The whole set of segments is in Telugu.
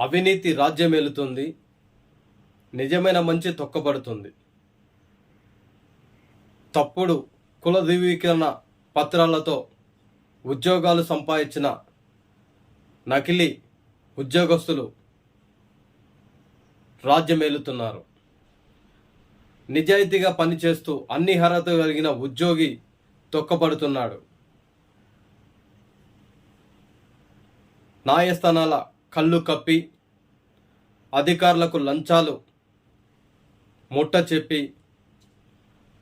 అవినీతి రాజ్యమేలుతుంది. నిజమైన మంచి తొక్కబడుతుంది. తప్పుడు కుల ధృవీకరణ పత్రాలతో ఉద్యోగాలు సంపాదించిన నకిలీ ఉద్యోగస్తులు రాజ్యమేలుతున్నారు. నిజాయితీగా పనిచేస్తూ అన్ని అర్హత కలిగిన ఉద్యోగి తొక్కబడుతున్నాడు. న్యాయస్థానాల కళ్ళు కప్పి అధికారులకు లంచాలు ముట్ట చెప్పి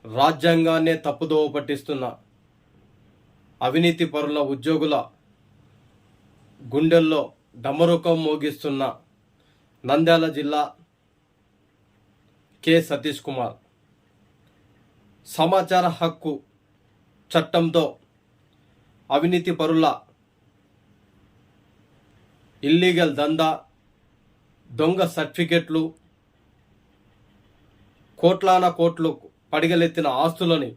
రాజ్యాంగాన్నే తప్పుదోవ పట్టిస్తున్న అవినీతి పరుల ఉద్యోగుల గుండెల్లో డమరుకం మోగిస్తున్న నంద్యాల జిల్లా కె. సతీష్ కుమార్. సమాచార హక్కు చట్టంతో అవినీతి పరుల ఇల్లీగల్ దందా దొంగ సర్టిఫికెట్లు కోట్లాన కోట్లు పడిగలెత్తిన ఆస్తులని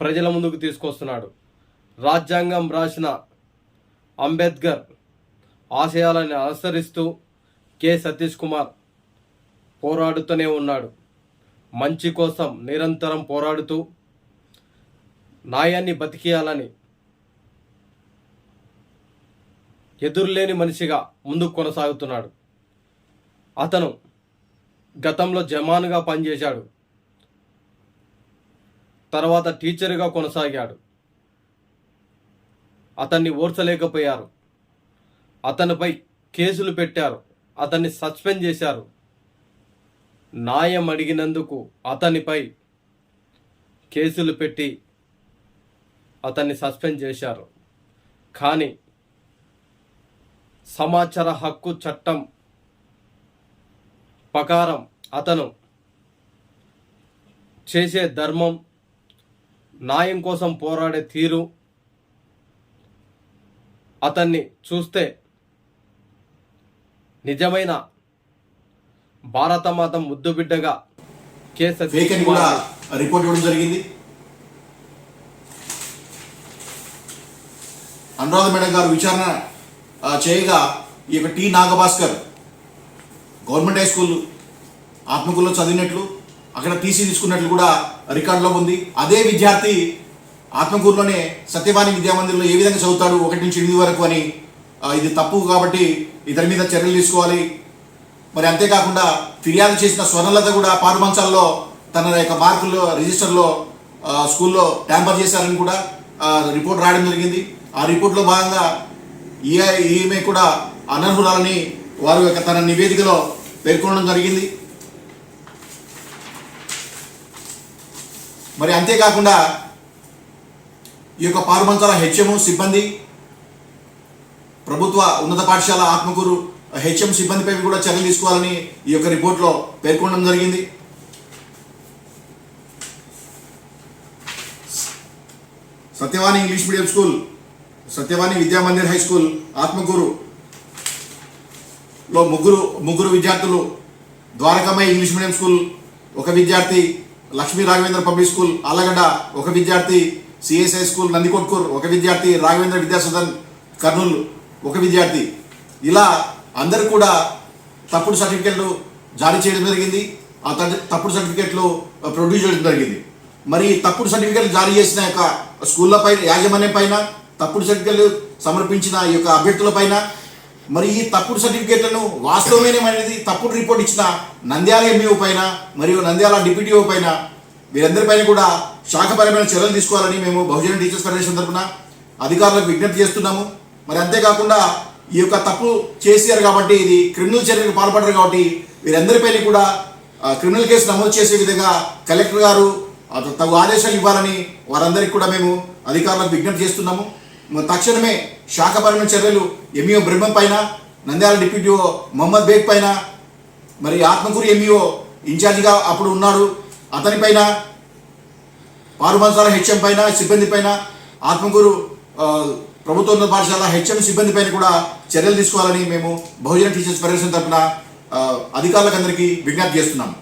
ప్రజల ముందుకు తీసుకొస్తున్నాడు. రాజ్యాంగం రాసిన అంబేద్కర్ ఆశయాలను అనుసరిస్తూ కె. సతీష్ కుమార్ పోరాడుతూనే ఉన్నాడు. మంచి కోసం నిరంతరం పోరాడుతూ న్యాయాన్ని బతికేయాలని ఎదురులేని మనిషిగా ముందుకు కొనసాగుతున్నాడు. అతను గతంలో జమానుగా పనిచేశాడు. తర్వాత టీచర్గా కొనసాగాడు. అతన్ని ఓర్చలేకపోయారు. అతనిపై కేసులు పెట్టారు. అతన్ని సస్పెండ్ చేశారు. న్యాయం అడిగినందుకు అతనిపై కేసులు పెట్టి అతన్ని సస్పెండ్ చేశారు. కానీ సమాచార హక్కు చట్టం ప్రకారం అతను చేసే ధర్మం న్యాయం కోసం పోరాడే తీరు అతన్ని చూస్తే నిజమైన భారతమాత ముద్దు బిడ్డగా కేసు రిపోర్ట్ ఇవ్వడం జరిగింది. అనురాధ మేడం గారు విచారణ చేయగా ఈ యొక్క T Nagabhaskar government high school ఆత్మకూరులో చదివినట్లు అక్కడ టీసీ తీసుకున్నట్లు కూడా రికార్డులో ఉంది. అదే విద్యార్థి ఆత్మకూరులోనే సత్యవాణి విద్యామందిర్లో ఏ విధంగా చదువుతాడు ఒకటి నుంచి ఎనిమిది వరకు అని ఇది తప్పు కాబట్టి ఇతని మీద చర్యలు తీసుకోవాలి. మరి అంతేకాకుండా ఫిర్యాదు చేసిన స్వర్ణలత కూడా పారుమంచాల్లో తన యొక్క మార్కుల్లో రిజిస్టర్లో స్కూల్లో ట్యాంపర్ చేశారని కూడా రిపోర్ట్ రాయడం జరిగింది. ఆ రిపోర్ట్లో భాగంగా ఈమె కూడా అనర్హురాలని వారి యొక్క తన నివేదికలో పేర్కొనడం జరిగింది. మరి అంతేకాకుండా ఈ యొక్క పారుమంచాల హెచ్ఎం సిబ్బంది ప్రభుత్వ ఉన్నత పాఠశాల ఆత్మకూరు హెచ్ఎం సిబ్బందిపై కూడా చర్యలు తీసుకోవాలని ఈ యొక్క రిపోర్ట్లో పేర్కొనడం జరిగింది. Satyavani English medium school Satyavani Vidya Mandir high school Atmakur లో ముగ్గురు ముగ్గురు విద్యార్థులు ద్వారకామయ్య ఇంగ్లీష్ మీడియం స్కూల్ ఒక విద్యార్థి లక్ష్మీ రాఘవేంద్ర పబ్లిక్ స్కూల్ ఆలగడ్డ ఒక విద్యార్థి సిఎస్ఐ స్కూల్ నందికొట్కూర్ ఒక విద్యార్థి రాఘవేంద్ర విద్యాసదన్ కర్నూలు ఒక విద్యార్థి. ఇలా అందరు కూడా తప్పుడు సర్టిఫికెట్లు జారీ చేయడం జరిగింది. ఆ తప్పుడు సర్టిఫికెట్లు ప్రొడ్యూస్ చేయడం జరిగింది. మరి తప్పుడు సర్టిఫికెట్లు జారీ చేసిన యొక్క స్కూళ్ళ పైన యాజమాన్యం పైన తప్పుడు సర్టిఫికెట్లు సమర్పించిన ఈ యొక్క అభ్యర్థుల పైన. మరి ఈ తప్పుడు సర్టిఫికేట్లను వాస్తవమేనేమనేది తప్పుడు రిపోర్ట్ ఇచ్చిన నంద్యాల ఎంఈఓ పైన మరియు నంద్యాల డిప్యూటీఓ పైన వీరందరిపైన కూడా శాఖపరమైన చర్యలు తీసుకోవాలని మేము బహుజన టీచర్స్ ఫెడరేషన్ తరఫున అధికారులకు విజ్ఞప్తి చేస్తున్నాము. మరి అంతేకాకుండా ఈ యొక్క తప్పు చేశారు కాబట్టి ఇది క్రిమినల్ చర్యలకు పాల్పడ్డారు కాబట్టి వీరందరిపైన కూడా క్రిమినల్ కేసు నమోదు చేసే విధంగా కలెక్టర్ గారు తగు ఆదేశాలు ఇవ్వాలని వారందరికీ కూడా మేము అధికారులకు విజ్ఞప్తి చేస్తున్నాము. తక్షణమే శాఖపరమైన చర్యలు ఎంఈఓ బ్రహ్మం పైన నంద్యాల డిప్యూటీఓ మొహమ్మద్ బేగ్ పైన మరి ఆత్మకూరు ఎంఈఓ ఇన్ఛార్జిగా అప్పుడు ఉన్నాడు. అతనిపైన పారుబంసాల హెచ్ఎం పైన సిబ్బంది పైన ఆత్మకూరు ప్రభుత్వ పాఠశాల హెచ్ఎం సిబ్బంది పైన కూడా చర్యలు తీసుకోవాలని మేము బహుజన టీచర్స్ ఫెడరేషన్ తరఫున అధికారులకు అందరికీ విజ్ఞప్తి చేస్తున్నాము